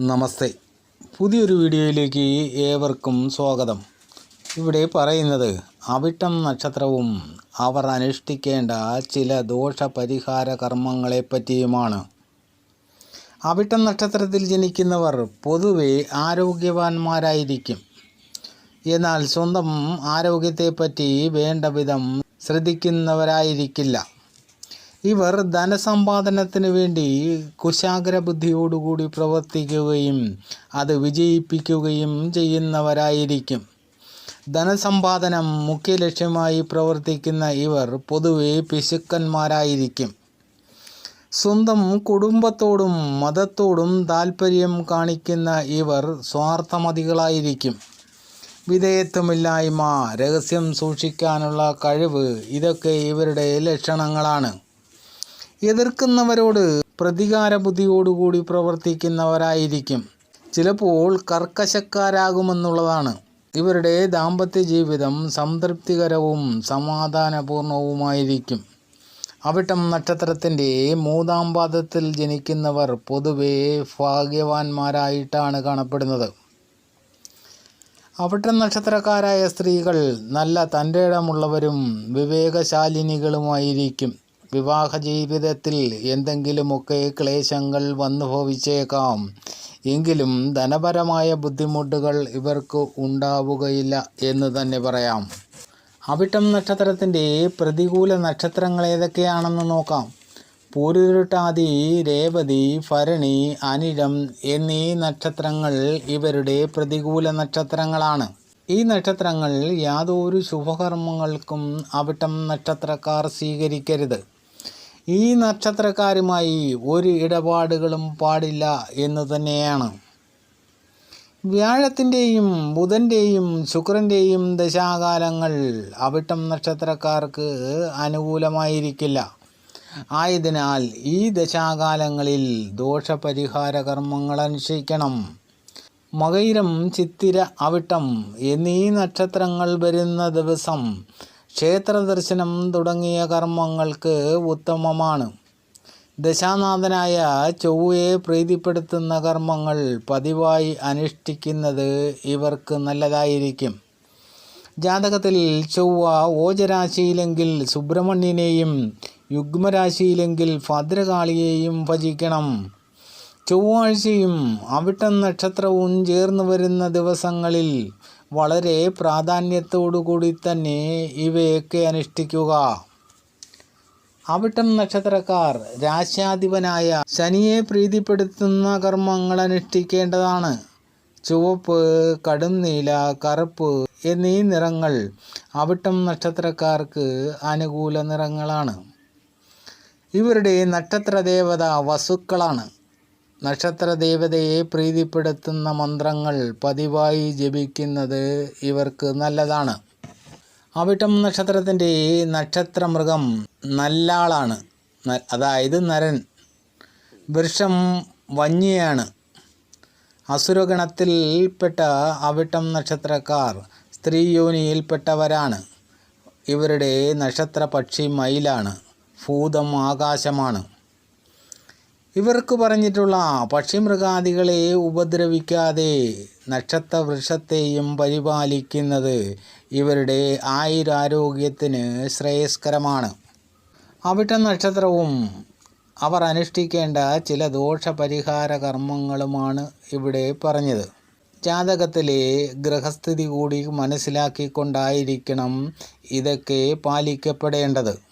നമസ്തേ. പുതിയൊരു വീഡിയോയിലേക്ക് ഏവർക്കും സ്വാഗതം. ഇവിടെ പറയുന്നത് അവിട്ടം നക്ഷത്രവും അവർ അനുഷ്ഠിക്കേണ്ട ചില ദോഷപരിഹാര കർമ്മങ്ങളെപ്പറ്റിയുമാണ് അവിട്ടം നക്ഷത്രത്തിൽ ജനിക്കുന്നവർ പൊതുവെ ആരോഗ്യവാന്മാരായിരിക്കും. എന്നാൽ സ്വന്തം ആരോഗ്യത്തെപ്പറ്റി വേണ്ട വിധം ശ്രദ്ധിക്കുന്നവരായിരിക്കില്ല. ഇവർ ധനസമ്പാദനത്തിന് വേണ്ടി കുശാഗ്ര ബുദ്ധിയോടുകൂടി പ്രവർത്തിക്കുകയും അത് വിജയിപ്പിക്കുകയും ചെയ്യുന്നവരായിരിക്കും. ധനസമ്പാദനം മുഖ്യ ലക്ഷ്യമായി പ്രവർത്തിക്കുന്ന ഇവർ പൊതുവെ പിശുക്കന്മാരായിരിക്കും. സ്വന്തം കുടുംബത്തോടും മതത്തോടും താൽപ്പര്യം കാണിക്കുന്ന ഇവർ സ്വാർത്ഥമതികളായിരിക്കും. വിധേയത്വമില്ലായ്മ രഹസ്യം സൂക്ഷിക്കാനുള്ള കഴിവ് ഇതൊക്കെ ഇവരുടെ ലക്ഷണങ്ങളാണ്. എതിർക്കുന്നവരോട് പ്രതികാര ബുദ്ധിയോടുകൂടി പ്രവർത്തിക്കുന്നവരായിരിക്കും. ചിലപ്പോൾ കർക്കശക്കാരാകുമെന്നുള്ളതാണ്. ഇവരുടെ ദാമ്പത്യ ജീവിതം സംതൃപ്തികരവും സമാധാനപൂർണവുമായിരിക്കും. അവിട്ടം നക്ഷത്രത്തിന്റെ മൂന്നാം പാദത്തിൽ ജനിക്കുന്നവർ പൊതുവെ ഭാഗ്യവാന്മാരായിട്ടാണ് കാണപ്പെടുന്നത്. അവിട്ടം നക്ഷത്രക്കാരായ സ്ത്രീകൾ നല്ല തന്റെ ഇടമുള്ളവരും വിവേകശാലിനികളുമായിരിക്കും. വിവാഹ ജീവിതത്തിൽ എന്തെങ്കിലുമൊക്കെ ക്ലേശങ്ങൾ വന്നു ഭവിച്ചേക്കാം. എങ്കിലും ധനപരമായ ബുദ്ധിമുട്ടുകൾ ഇവർക്ക് ഉണ്ടാവുകയില്ല എന്ന് തന്നെ പറയാം. അവിട്ടം നക്ഷത്രത്തിന്റെ പ്രതികൂല നക്ഷത്രങ്ങൾ ഏതൊക്കെയാണെന്ന് നോക്കാം. പൂരുരുട്ടാതി രേവതി ഭരണി അനിഴം എന്നീ നക്ഷത്രങ്ങൾ ഇവരുടെ പ്രതികൂല നക്ഷത്രങ്ങളാണ്. ഈ നക്ഷത്രങ്ങൾ യാതൊരു ശുഭകർമ്മങ്ങൾക്കും അവിട്ടം നക്ഷത്രക്കാർ സ്വീകരിക്കരുത്. ഈ നക്ഷത്രക്കാരുമായി ഒരു ഇടപാടുകളും പാടില്ല എന്ന് തന്നെയാണ്. വ്യാഴത്തിന്റെയും ബുധന്റെയും ശുക്രന്റെയും ദശാകാലങ്ങൾ അവിട്ടം നക്ഷത്രക്കാർക്ക് അനുകൂലമായിരിക്കില്ല. ആയതിനാൽ ഈ ദശാകാലങ്ങളിൽ ദോഷപരിഹാര കർമ്മങ്ങൾ അനുഷ്ഠിക്കണം. മകൈരം ചിത്തിര അവിട്ടം എന്നീ നക്ഷത്രങ്ങൾ വരുന്ന ദിവസം ക്ഷേത്ര ദർശനം തുടങ്ങിയ കർമ്മങ്ങൾക്ക് ഉത്തമമാണ്. ദശാനാഥനായ ചൊവ്വയെ പ്രീതിപ്പെടുത്തുന്ന കർമ്മങ്ങൾ പതിവായി അനുഷ്ഠിക്കുന്നത് ഇവർക്ക് നല്ലതായിരിക്കും. ജാതകത്തിൽ ചൊവ്വ ഓജരാശിയിലെങ്കിൽ സുബ്രഹ്മണ്യനെയും യുഗ്മരാശിയിലെങ്കിൽ ഭദ്രകാളിയെയും ഭജിക്കണം. ചൊവ്വാഴ്ചയും അവിട്ടം നക്ഷത്രവും ചേർന്ന് വരുന്ന ദിവസങ്ങളിൽ വളരെ പ്രാധാന്യത്തോടുകൂടി തന്നെ ഇവയൊക്കെ അനുഷ്ഠിക്കുക. അവിട്ടം നക്ഷത്രക്കാർ രാശ്യാധിപനായ ശനിയെ പ്രീതിപ്പെടുത്തുന്ന കർമ്മങ്ങൾ അനുഷ്ഠിക്കേണ്ടതാണ്. ചുവപ്പ് കടും നീല കറുപ്പ് എന്നീ നിറങ്ങൾ അവിട്ടം നക്ഷത്രക്കാർക്ക് അനുകൂല നിറങ്ങളാണ്. ഇവരുടെ നക്ഷത്ര ദേവത വസുക്കളാണ്. നക്ഷത്ര ദേവതയെ പ്രീതിപ്പെടുത്തുന്ന മന്ത്രങ്ങൾ പതിവായി ജപിക്കുന്നത് ഇവർക്ക് നല്ലതാണ്. അവിട്ടം നക്ഷത്രത്തിന്റെ നക്ഷത്ര മൃഗം നല്ലാളാണ് അതായത് നരൻ. വൃക്ഷം വന്യയാണ്. അസുരഗണത്തിൽപ്പെട്ട അവിട്ടം നക്ഷത്രക്കാർ സ്ത്രീ യോനിയിൽപ്പെട്ടവരാണ് ഇവരുടെ നക്ഷത്ര പക്ഷി മയിലാണ്. ഭൂതം ആകാശമാണ്. ഇവർക്ക് പറഞ്ഞിട്ടുള്ള പക്ഷിമൃഗാദികളെ ഉപദ്രവിക്കാതെ നക്ഷത്ര വൃക്ഷത്തെയും പരിപാലിക്കുന്നത് ഇവരുടെ ആയുരാരോഗ്യത്തിന് ശ്രേയസ്കരമാണ്. അവിട്ട നക്ഷത്രവും അവർ അനുഷ്ഠിക്കേണ്ട ചില ദോഷപരിഹാര കർമ്മങ്ങളുമാണ് ഇവിടെ പറഞ്ഞത്. ജാതകത്തിലെ ഗ്രഹസ്ഥിതി കൂടി മനസ്സിലാക്കിക്കൊണ്ടായിരിക്കണം ഇതൊക്കെ പാലിക്കപ്പെടേണ്ടത്.